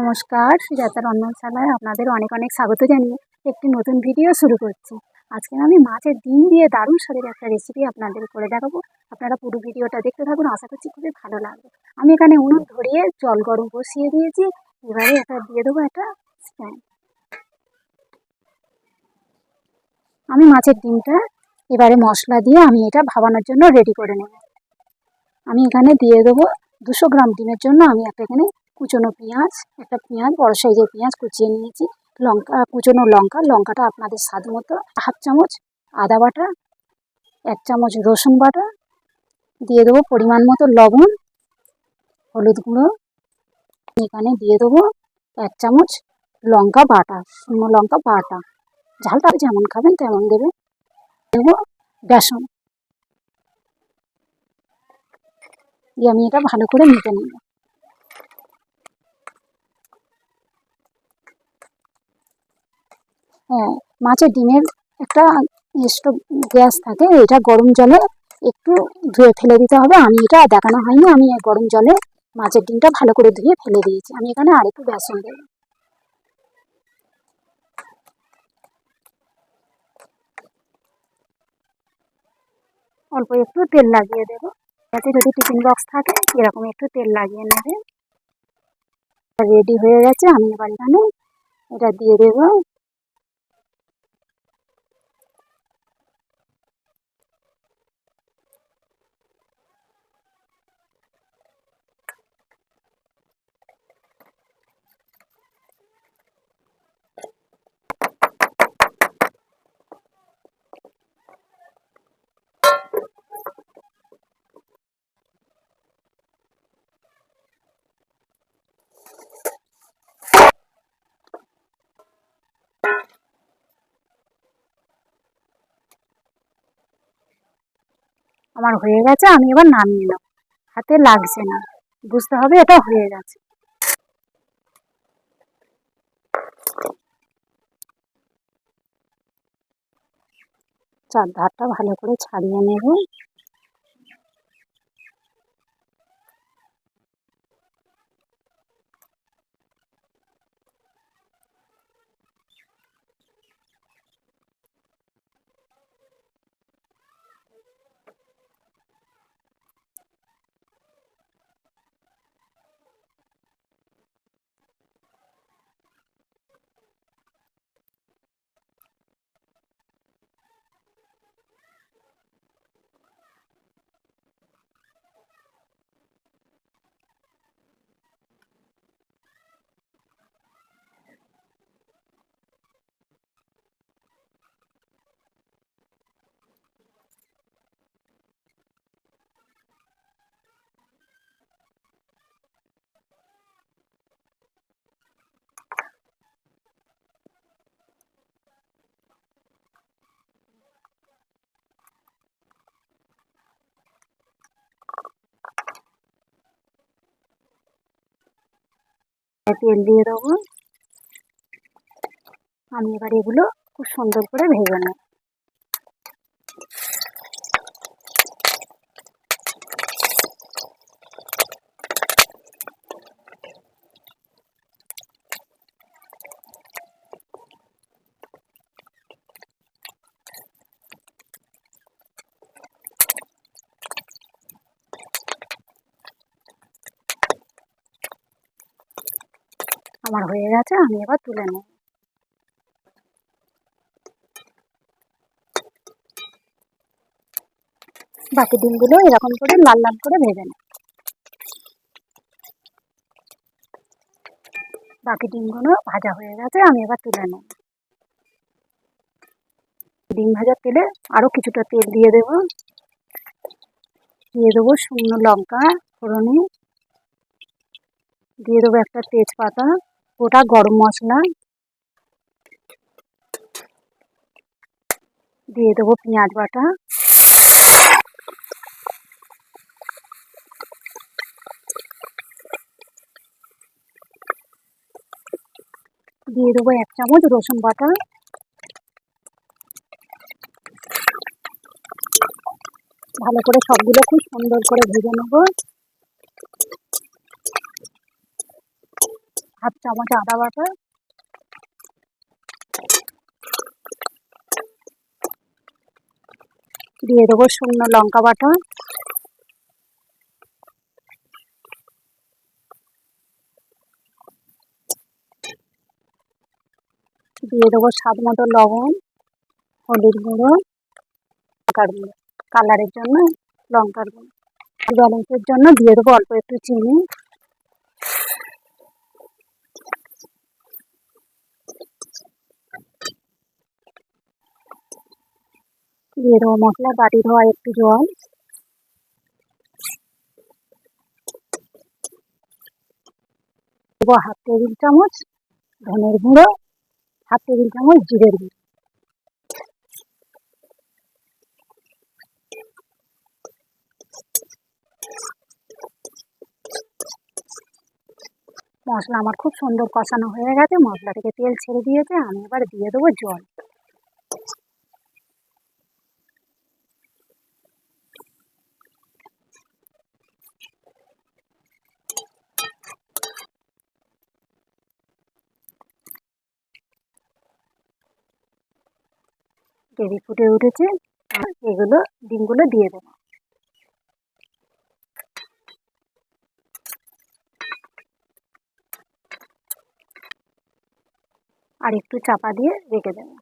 নমস্কার সুজাতার রন্ধনশালায় আপনাদের অনেক অনেক স্বাগত জানিয়ে একটি নতুন ভিডিও শুরু করছি। আজকে আমি মাছের ডিম দিয়ে দারুণ স্বাদের একটা রেসিপি আপনাদের করে দেখাবো। আপনারা পুরো ভিডিওটা দেখতে থাকুন, আশা করছি খুবই ভালো লাগবে। আমি এখানে উনুন ধরিয়ে জল গরম বসিয়ে দিয়েছি। এবারে এটা দিয়ে দেবো একটা স্ট্যান্ড আমি মাছের ডিমটা এবারে মশলা দিয়ে আমি এটা ভাবানোর জন্য রেডি করে নেব। আমি এখানে দিয়ে দেবো দুশো গ্রাম ডিমের জন্য আমি একটা এখানে কুচনো পেঁয়াজ, একটা পেঁয়াজ, বড় সাইজের পেঁয়াজ কুচিয়ে নিয়েছি। লঙ্কা, কুচনো লঙ্কা, লঙ্কাটা আপনাদের স্বাদ মতো। হাফ চামচ আদা বাটা, এক চামচ রসুন বাটা, দিয়ে দেবো পরিমাণ মতো লবণ, হলুদ গুঁড়ো। এখানে দিয়ে দেবো এক চামচ লঙ্কা বাটা, শুকনো লঙ্কা বাটা। ঝালটা যেমন খাবেন তেমন দেবে দেবো বেসন। দিয়ে আমি এটা ভালো করে মেখে নেব। হ্যাঁ মাছের ডিমের একটা স্টোভ গ্যাস থাকে এটা গরম জলে একটু ধুয়ে ফেলে দিতে হবে। আমি এটা দেখানো হয়নি, আমি গরম জলে মাছের ডিমটা ভালো করে ধুয়ে ফেলে দিয়েছি। আমি এখানে আরেকটু বেসন দেবো। অল্প একটু তেল লাগিয়ে দেবো। যাতে যদি টিফিন বক্স থাকে, এরকম একটু তেল লাগিয়ে নেবে। রেডি হয়ে গেছে, আমি এবার এখানে এটা দিয়ে দেবো। আমার হয়ে গেছে, আমি এবার নামিয়ে নেব। হাতে লাগছে না। বুঝতে হবে এটা হয়ে গেছে। চার ধারটা ভালো করে ছাড়িয়ে নেব। তেল দিয়ে দেবো। আমি এবার এগুলো খুব সুন্দর করে ভেজে নেব। আমার হয়ে গেছে, আমি এবার তুলে নেব। বাকি ডিমগুলো এরকম করে লাল লাল করে ভেজে নেব। বাকি ডিমগুলো ভাজা হয়ে গেছে, আমি এবার তুলে নেব। ডিম ভাজার তেলে আরও কিছুটা তেল দিয়ে দেব। দিয়ে দেবো শুকনো লঙ্কা, ফোড়নে। দিয়ে দেবো একটা তেজপাতা। গোটা গরম মশলা। দিয়ে দেবো পেঁয়াজ বাটা। দিয়ে দেবো এক চামচ রসুন বাটা। ভালো করে সবগুলো খুব সুন্দর করে ভেজে নেব হাফ চামচ আদা বাটা। দিয়ে দেবো শুকনো লঙ্কা বাটা। দিয়ে দেবো স্বাদ মতো লবণ, হলুদ গুঁড়ো, লঙ্কার গুঁড়ো। কালারের জন্য লঙ্কার গুঁড়ো। ব্যালেন্সের জন্য দিয়ে দেবো অল্প একটু চিনি। দিয়ে দেবো মশলা বাটি ধোয়া একটু জল। দেবো হাফ টেবিল চামচ ধনের গুঁড়ো, হাফ টেবিল চামচ জিরের গুঁড়ো। মশলা আমার খুব সুন্দর কষানো হয়ে গেছে মশলা থেকে তেল ছেড়ে দিয়েছে, আমি এবার দিয়ে দেবো জল। গ্রেভি ফুটে উঠেছে এগুলো ডিমগুলো দিয়ে দেবো। আর একটু চাপা দিয়ে রেখে দেবো।